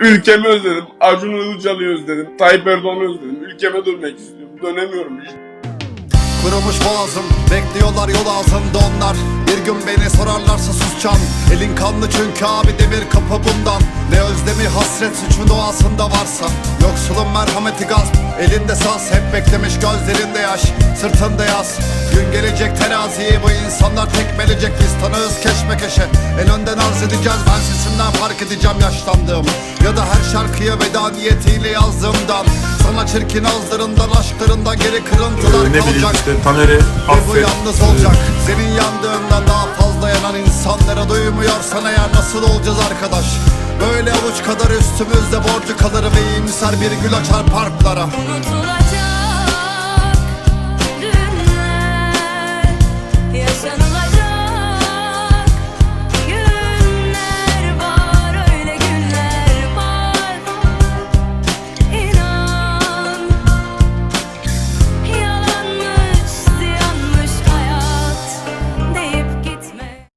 Ülkemi özledim. Acun Ilıcalı'yı özledim. Tayyip Erdoğan'ı özledim. Ülkeme dönmek istiyorum. Dönemiyorum işte. Kurumuş boğazım Bekliyorlar yol ağzında onlar Bir gün beni sorarlarsa susacağım Elin kanlı çünkü abi demir kapı bundan Ne özlemi hasret suçun doğasında varsa Yoksulun merhameti gaz Elinde saz hep beklemiş gözlerinde yaş Sırtında yaz Gün gelecek teraziyi bu insanlar tekmelecek Biz tanığız keşmekeşe En önden arz edeceğiz ben sesimden fark edeceğim yaşlandığım Ya da her şarkıya veda niyetiyle yazdığımdan. Sana çirkin ağızlarından aşklarından geri kırıntılar Ee, ne kalacak. işte Taner'i ve bu affet. yalnız olacak. Senin yandığından daha fazla yanan insanlara duymuyorsan eğer nasıl olacağız arkadaş? Böyle avuç kadar üstümüzde borcu kalır ve iyimser bir gül açar parklara. Unutulan